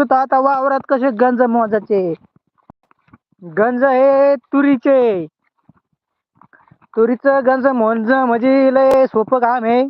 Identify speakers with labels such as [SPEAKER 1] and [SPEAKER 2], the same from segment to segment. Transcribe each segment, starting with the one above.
[SPEAKER 1] तर आता वावरात कसे गंज मोजाचे गंज हे तुरीचे. तुरीचं गंज मोज म्हणजे लय सोपं काम आहे.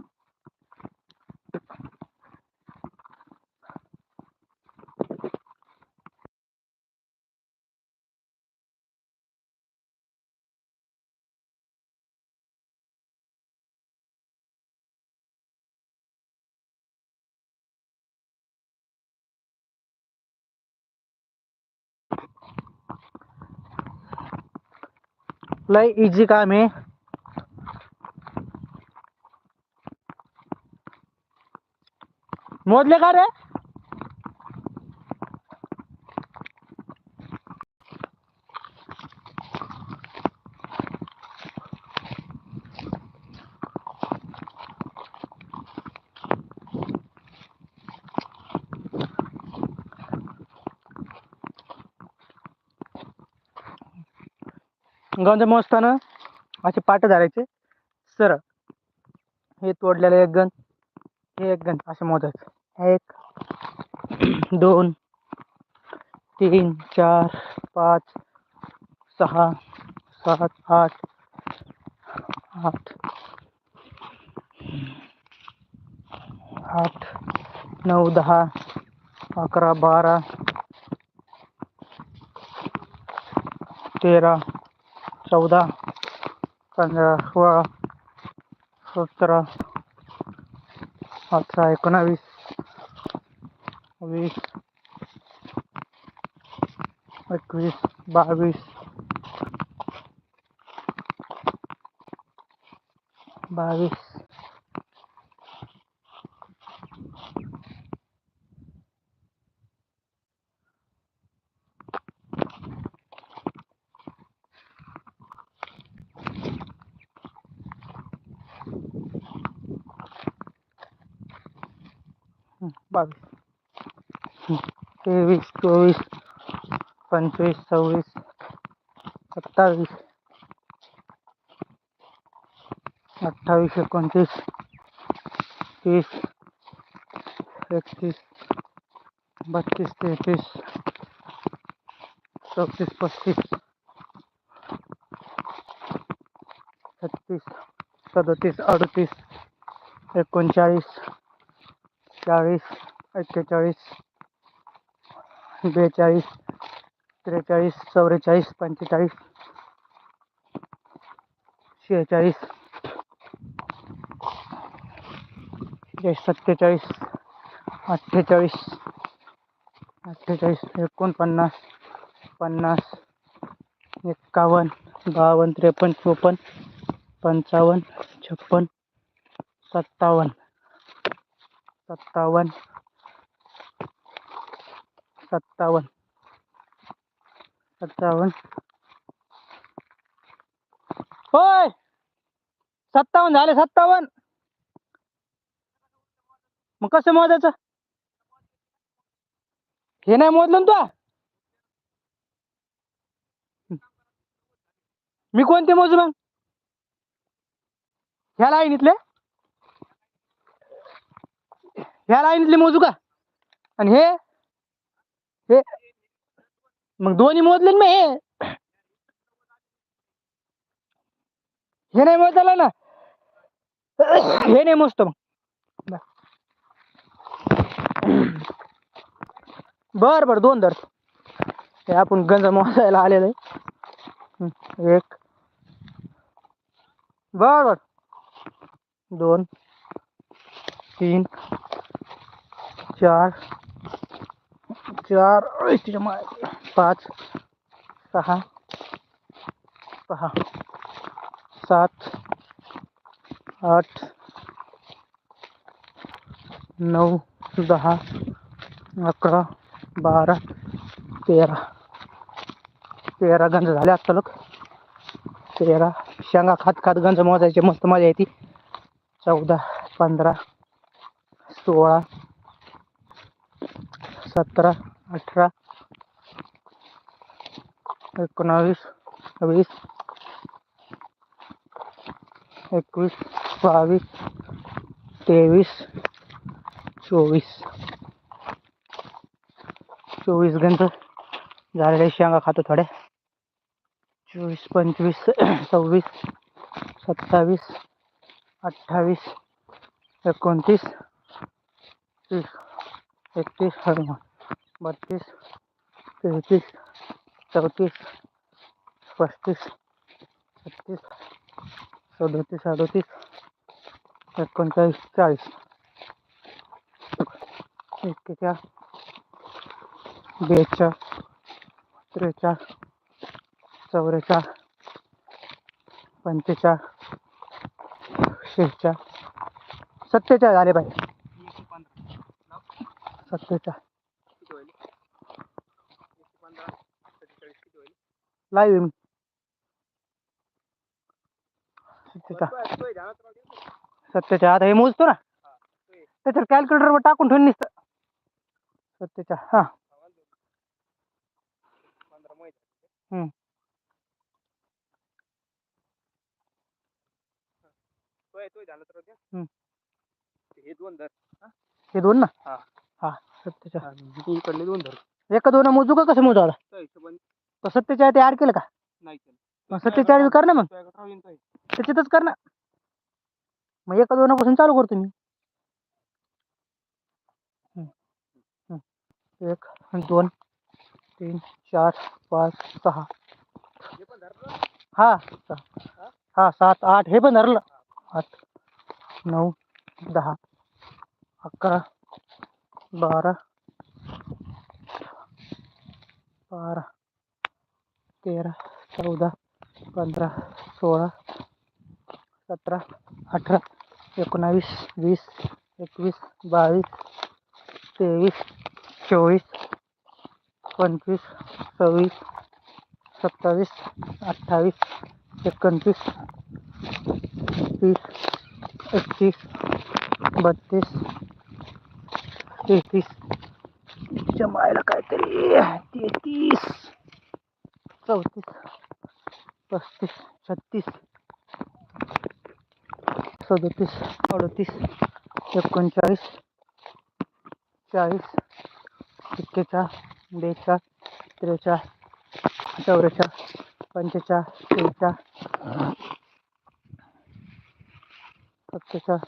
[SPEAKER 1] लय इजी काम आहे मोजले का रे गंज मोजताना असे पाट धरायचे. सरळ हे तोडलेलं एक गण हे एक गण असे मोजायचं. एक दोन तीन चार पाच सहा सात आठ आठ आठ नऊ दहा अकरा बारा तेरा चौदा पंधरा सोळा सतरा अठरा एकोणावीस वीस एकवीस बावीस बावीस बाईस तेवीस चौबीस पंचवीस छब्बीस सत्तावीस अट्ठाईस एक तीस इकतीस बत्तीस तैंतीस चौतीस पच्चीस छत्तीस, सदतीस, अड़तीस, एकोणचाळीस, चाळीस एक्केचाळीस, बेचाळीस, त्रेचाळीस, चौवेचाळीस, पंचेचाळीस, शेहेचाळीस सत्तेचाळीस अठ्ठेचाळीस अठ्ठेचाळीस, एकोणपन्नास, पन्नास, एक्कावन्न, बावन्न, त्रेपन्न, चोपन्न, पंचावन्न, छप्पन्न, सत्तावन्न सत्तावन्न सत्तावन्न. सत्तावन्न. होय! सत्तावन्न झाले सत्तावन्न. मग कसं मोजायचं? हे नाही मोजलं ना तू? मी कोणते मोजू मग? ह्या लाईनीतले? ह्या लाईनीतले मोजू का? आणि हे? मग दोन्ही मोजले ना मी हे नाही मोजायला ना. हे नाही मोजतो बर बर, दोन धर. आपण गंज मोजायला आलेलं आहे. एक. बर बर. दोन, तीन, चार चार तिच्या माय पाच सहा सहा सात आठ नऊ दहा अकरा बारा तेरा. तेरा गंज झाले आत्ता लोक तेरा. शेंगा खात खात गंज मोजायचे मस्त मजा येते. चौदा पंधरा सोळा सतरा अठरा एकोणावीस वीस एकवीस बावीस तेवीस चोवीस चोवीस गंज झालेले शेंगा खातो थोड्या चोवीस पंचवीस सव्वीस सत्तावीस अठ्ठावीस एकोणतीस तीस एकतीस हनुमान बत्तीस तैतीस चौंतीस, पच्चीस, छत्तीस सैंतीस अड़तीस एक चालीस इक्कीस बेचा त्रेचा चौरेचा पंचेचा शेचा सत्तेचा झाले पाहिजे. सत्तेचा लाईव्ह मी सत्तेचाळ सत्तेचाळ आता हे मोजतो ना त्याच्यात कॅल्क्युलेटरवर टाकून ठेवून निसतं। सत्तेचाळ हाँ। हम्म.
[SPEAKER 2] हे। दोन
[SPEAKER 1] हे। ना?
[SPEAKER 2] हा.
[SPEAKER 1] हा सत्तेचाळ
[SPEAKER 2] इकडले दोन धर
[SPEAKER 1] एका दोन मोजू का कसं मोजू आता ते ऍड केलं का
[SPEAKER 2] नाही केलं.
[SPEAKER 1] मग सत्तेचाळ बी कर ना मग
[SPEAKER 2] तो.
[SPEAKER 1] त्याच्यातच कर ना मग एका दोनापासून चालू करतो मी हम्म. हम्म. एक दोन तीन चार पाच सहा
[SPEAKER 2] हे.
[SPEAKER 1] हा सहा. हा सात आठ हे पण धरलं आठ नऊ दहा अकरा बारा बारा तेरा चौदा पंधरा सोळा सतरा अठरा एकोणावीस वीस एकवीस बावीस तेवीस चोवीस पंचवीस सव्वीस सत्तावीस अठ्ठावीस एकोणतीस तीस एकतीस बत्तीस तेहतीस. जमायला काहीतरी तेहतीस. चौतीस पस्तीस छत्तीस सदतीस अडतीस एकोणचाळीस चाळीस एक्केचाळीस बेचाळ त्रेचाळीस चौवेचाळ पंचेचाळ त्रेचाळीस सत्तेचाळ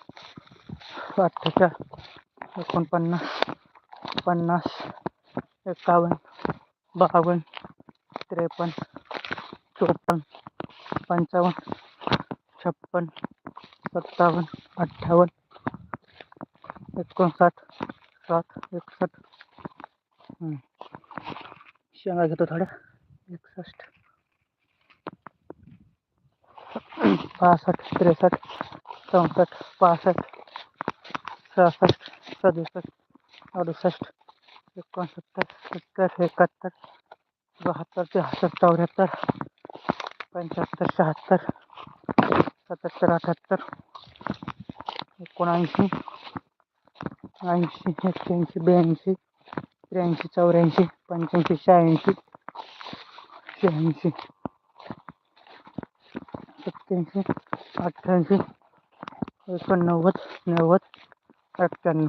[SPEAKER 1] अठ्ठेचाळीस एकोणपन्नास पन्नास एकावन्न बावन्न त्रेपन्न चौपन पंचावन, छप्पन, सत्तावन अठ्ठावन्न एकोणसाठ, साठ एकसष्ट हम्म. शेंगा घेतो थोड्या. एकसष्ट. पासष्ट, त्रेसष्ट, चौसष्ट, पासष्ट, सहासष्ट, सदुसष्ट, अडुसष्ट, एकोणसत्तर, सत्तर, एकाहत्तर बहात्तर त्र्याहत्तर चौऱ्याहत्तर पंच्याहत्तर शहात्तर सत्याहत्तर अठ्याहत्तर एकोणऐंशी ऐंशी एक्क्याऐंशी ब्याऐंशी त्र्याऐंशी चौऱ्याऐंशी पंच्याऐंशी शहाऐंशी शहाऐंशी सत्याऐंशी अठ्ठ्याऐंशी एकोणनव्वद नव्वद एक्क्याण्णव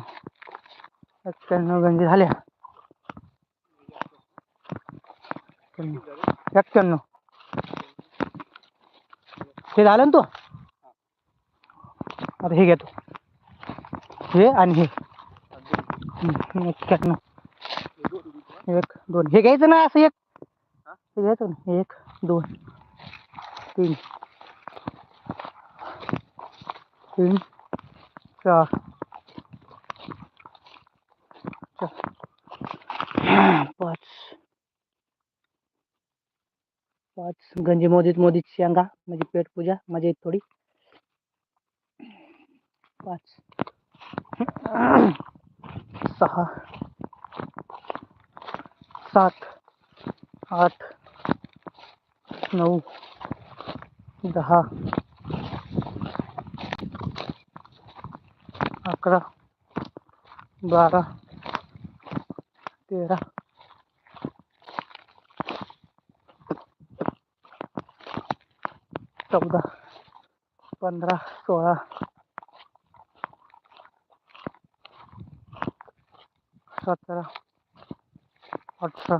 [SPEAKER 1] एक्क्याण्णव गंजी झाल्या. एक्क्याण्णव तो? आता हे हे हम्म, एक दोन. हे ना एक. हे एक दोन तीन तीन चार गंजी मोदी तो मोदी शांगा मज़े पेट पूजा, मज़े थोड़ी। पाँच। सहा। सात। आठ। नौ दहा। अकरा। बारा। तेरा। चौदा पंधरा सोळा सतरा अठरा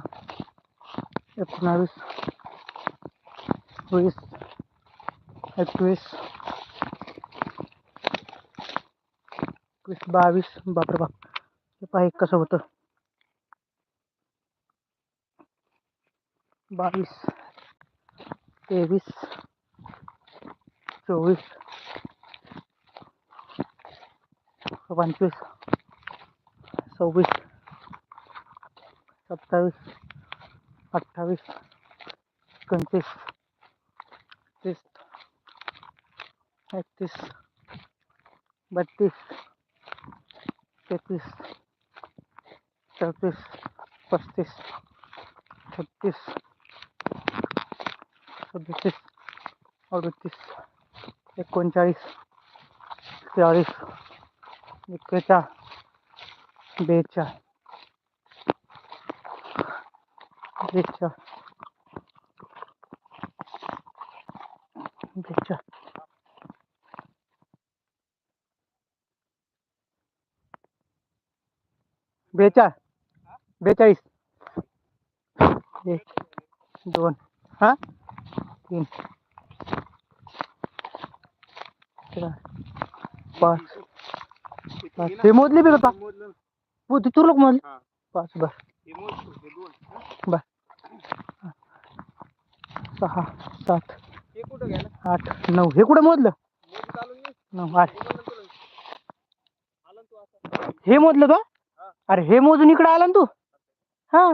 [SPEAKER 1] एकोणावीस वीस एकवीस एकवीस बावीस बापरे बाप हे पाहि कसं होतं बावीस तेवीस चोवीस पंचवीस सव्वीस सत्तावीस अठ्ठावीस एकोणतीस तीस एकतीस बत्तीस तेहतीस चौतीस पस्तीस छत्तीस सदतीस अडतीस एकोणचाळीस चाळीस एक्केचा बेचाळीस बेचा बेचा बेचा बेचाळीस. एक दोन हाँ? तीन. पाच
[SPEAKER 2] हे
[SPEAKER 1] पाच मोजले. बी का तिथून लोक मोजले. पाच बर? बर सहा सात आठ नऊ. हे कुठं मोजलं? नऊ. आठ.
[SPEAKER 2] हे तू
[SPEAKER 1] हे मोजलं तो?
[SPEAKER 2] हा.
[SPEAKER 1] अरे हे मोजून इकडे आला ना तू? हा.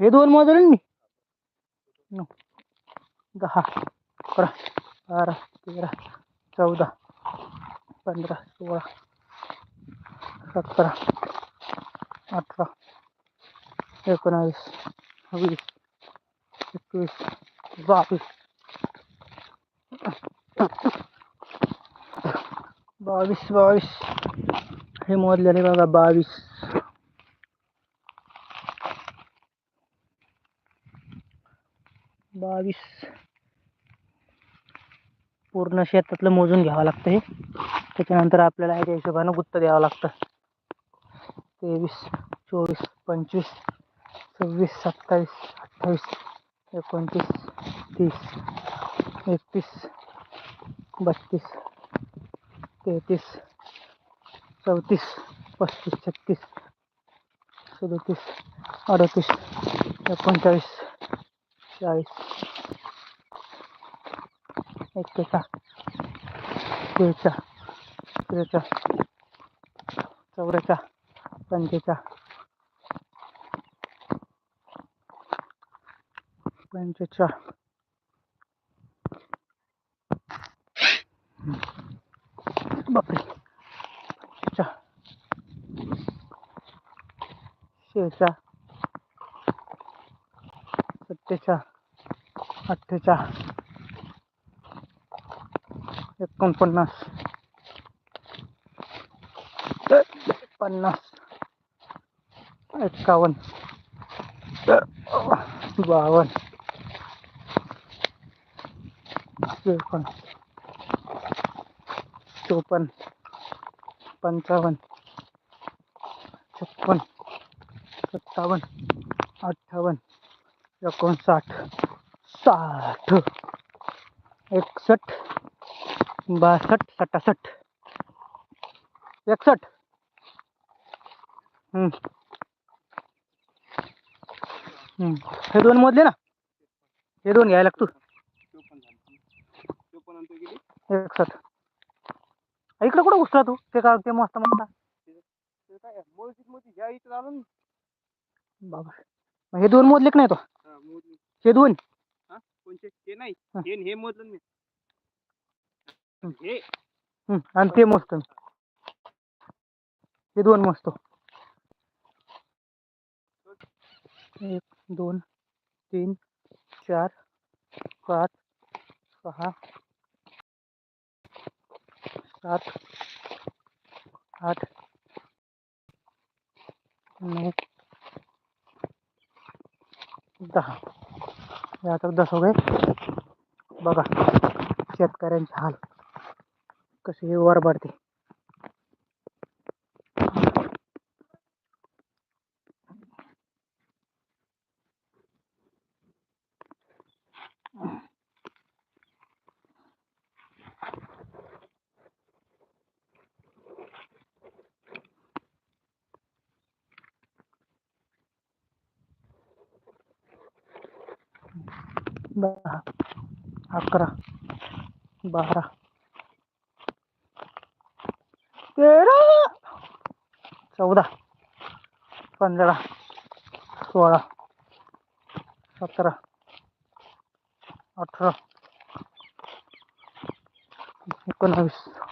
[SPEAKER 1] हे दोन मोजले मी. दहा. अकरा. बारह, तेरह, चौदह, पंद्रह, सोलह, सत्रह, अठारह, उन्नीस, बीस, इक्कीस, बाईस बाईस बाईस हे मोद लेने वाला बाईस। बाईस। पूर्ण शेतातलं मोजून घ्यावं लागतं हे. त्याच्यानंतर आपल्याला ह्याच्या हिशोबानं गुत्त द्यावं लागतं. तेवीस चोवीस पंचवीस सव्वीस सत्तावीस अठ्ठावीस एकोणतीस तीस एकतीस बत्तीस तेहतीस चौतीस पस्तीस छत्तीस सदतीस अडतीस एकोणचाळीस चाळीस este sa 대자. 그래자. 저그래자. 반대자. 반대자. 밥이 음. 반대자. 음. 세자. 그때자. 네 아태자. एकोणपन्नास. पन्नास एक्कावन्न बावन्न. त्रेपन्न चोपन्न. पंचावन्न. छप्पन्न सत्तावन्न. अठ्ठावन्न. एकोणसाठ. साठ. एकसष्ट. बासष्ट सटासष्ट एकसष्ट. हम्म. हम्म. हे दोन मोजले ना? हे दोन घ्यायला लागतो एकसष्ट. इकडे कुठं घुसला तू? ते का ते मस्त मस्त. बाबा. हे दोन मोजले का नाही तो?
[SPEAKER 2] हा,
[SPEAKER 1] हे दोन?
[SPEAKER 2] ते नाही.
[SPEAKER 1] हा.
[SPEAKER 2] हे हे मोजलं हे.
[SPEAKER 1] आणि ते मोजतो दोन मोजतो एक, दोन, तीन, चार, पाच, सहा, सात, आठ, नऊ, दहा. दस हो गए. बघा, शेतकऱ्यांचे हाल. कसे वर भरते. अकरा बारा. 깨라! 저보다 건져라. 수어라. 섰더라. 어트라. 이끈 하고 있어.